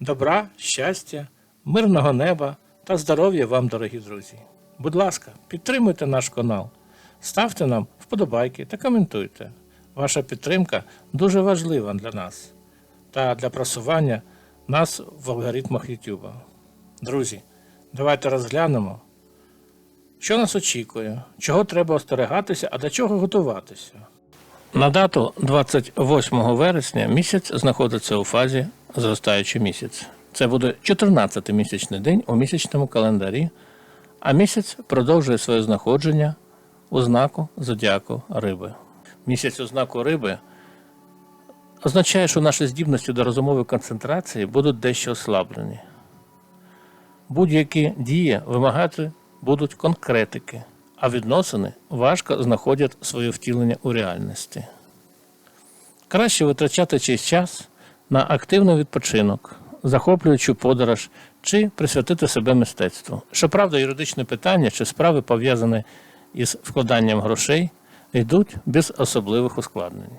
Добра, щастя, мирного неба та здоров'я вам, дорогі друзі. Будь ласка, підтримуйте наш канал, ставте нам вподобайки та коментуйте. Ваша підтримка дуже важлива для нас та для просування нас в алгоритмах YouTube. Друзі, давайте розглянемо, що нас очікує, чого треба остерегатися, а до чого готуватися. На дату 28 вересня місяць знаходиться у фазі зростаючий місяць. Це буде 14-й місячний день у місячному календарі, а місяць продовжує своє знаходження у знаку зодіаку риби. Місяць у знаку риби означає, що наші здібності до розумової концентрації будуть дещо ослаблені. Будь-які дії вимагати будуть конкретики, а відносини важко знаходять своє втілення у реальності. Краще витрачати чийсь час на активний відпочинок, захоплюючу подорож чи присвятити себе мистецтву. Щоправда, юридичні питання чи справи, пов'язані із вкладанням грошей, йдуть без особливих ускладнень.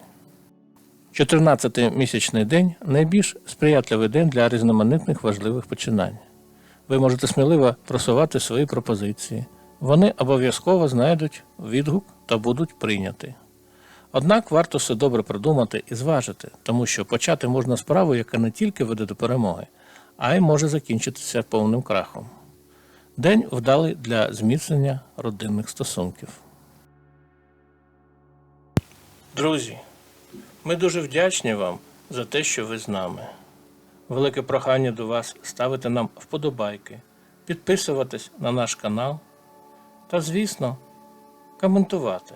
14-й місячний день найбільш сприятливий день для різноманітних важливих починань. Ви можете сміливо просувати свої пропозиції. Вони обов'язково знайдуть відгук та будуть прийняті. Однак варто все добре продумати і зважити, тому що почати можна справу, яка не тільки веде до перемоги, а й може закінчитися повним крахом. День вдалий для зміцнення родинних стосунків. Друзі, ми дуже вдячні вам за те, що ви з нами. Велике прохання до вас ставити нам вподобайки, підписуватись на наш канал та, звісно, коментувати.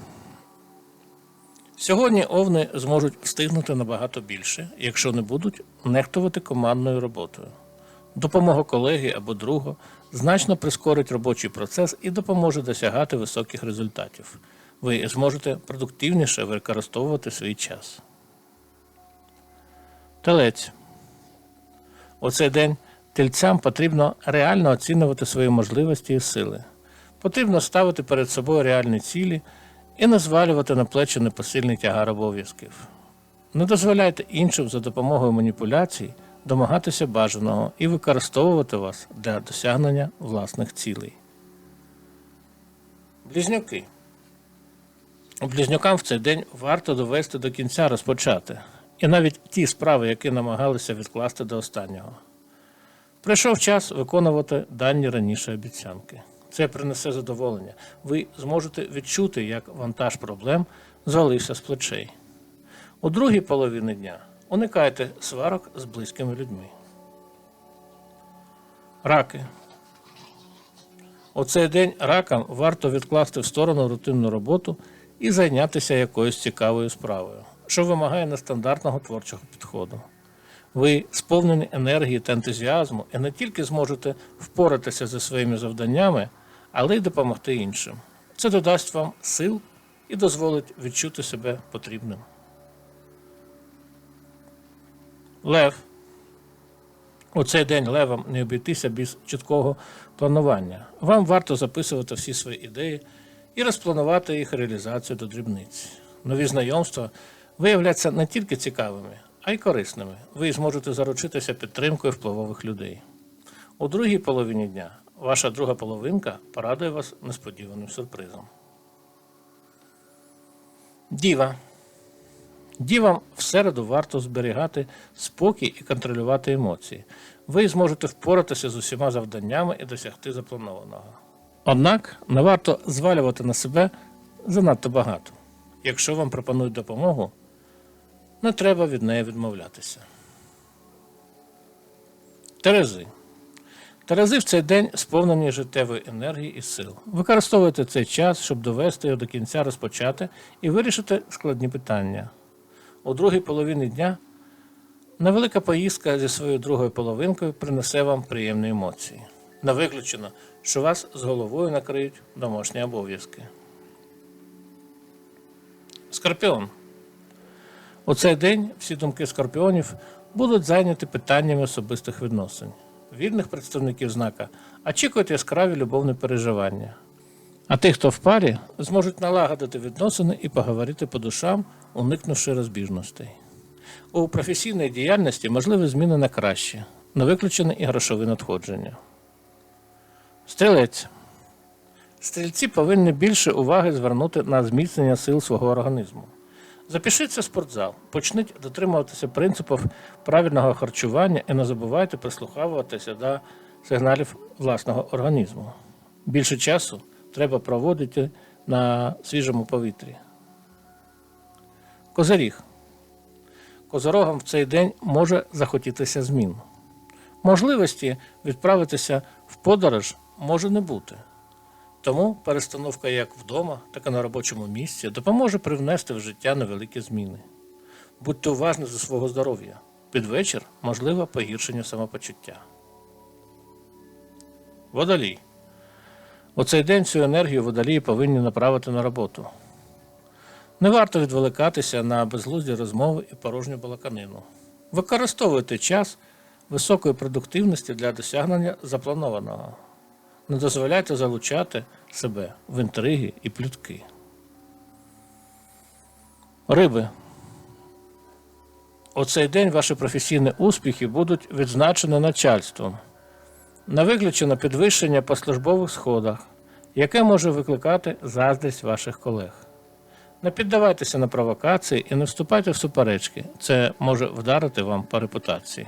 Сьогодні овни зможуть встигнути набагато більше, якщо не будуть нехтувати командною роботою. Допомога колеги або друга значно прискорить робочий процес і допоможе досягати високих результатів. Ви зможете продуктивніше використовувати свій час. Телець. У цей день тельцям потрібно реально оцінювати свої можливості і сили. Потрібно ставити перед собою реальні цілі і не звалювати на плечі непосильний тягар обов'язків. Не дозволяйте іншим за допомогою маніпуляцій домагатися бажаного і використовувати вас для досягнення власних цілей. Близнюки. Близнюкам в цей день варто довести до кінця розпочати, і навіть ті справи, які намагалися відкласти до останнього. Прийшов час виконувати дані раніше обіцянки. Це принесе задоволення. Ви зможете відчути, як вантаж проблем звалився з плечей. У другій половині дня уникайте сварок з близькими людьми. Раки. У цей день ракам варто відкласти в сторону рутинну роботу і зайнятися якоюсь цікавою справою, що вимагає нестандартного творчого підходу. Ви сповнені енергії та ентузіазму і не тільки зможете впоратися зі своїми завданнями, але й допомогти іншим. Це додасть вам сил і дозволить відчути себе потрібним. Лев. У цей день левам не обійтися без чіткого планування. Вам варто записувати всі свої ідеї і розпланувати їх реалізацію до дрібниць. Нові знайомства виявляться не тільки цікавими, а й корисними. Ви зможете заручитися підтримкою впливових людей. У другій половині дня ваша друга половинка порадує вас несподіваним сюрпризом. Діва. Дівам в середу варто зберігати спокій і контролювати емоції. Ви зможете впоратися з усіма завданнями і досягти запланованого. Однак не варто звалювати на себе занадто багато. Якщо вам пропонують допомогу, не треба від неї відмовлятися. Терези. Терези в цей день сповнені життєвої енергії і сил. Використовуйте цей час, щоб довести його до кінця розпочати і вирішити складні питання. У другій половині дня невелика поїздка зі своєю другою половинкою принесе вам приємні емоції. Не виключено, що вас з головою накриють домашні обов'язки. Скорпіон. У цей день всі думки скорпіонів будуть зайняті питаннями особистих відносин. Вільних представників знака очікують яскраві любовні переживання. А ті, хто в парі, зможуть налагодити відносини і поговорити по душам, уникнувши розбіжностей. У професійній діяльності можливі зміни на краще, не виключені і грошові надходження. Стрілець. Стрільці повинні більше уваги звернути на зміцнення сил свого організму. Запишіться в спортзал, почніть дотримуватися принципів правильного харчування і не забувайте прислуховуватися до сигналів власного організму. Більше часу треба проводити на свіжому повітрі. Козиріг. Козорогам в цей день може захотітися змін. Можливості відправитися в подорож може не бути. Тому перестановка як вдома, так і на робочому місці допоможе привнести в життя невеликі зміни. Будьте уважні за свого здоров'я. Під вечір можливе погіршення самопочуття. Водолій. У цей день цю енергію водолії повинні направити на роботу. Не варто відволикатися на безглузді розмови і порожню балаканину. Використовуйте час високої продуктивності для досягнення запланованого. Не дозволяйте залучати себе в інтриги і плютки. Риби. У цей день ваші професійні успіхи будуть відзначені начальством. Не виключено підвищення по службових сходах, яке може викликати заздрість ваших колег. Не піддавайтеся на провокації і не вступайте в суперечки. Це може вдарити вам по репутації.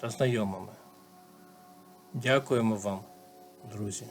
та знайомими. Дякуємо вам, друзі.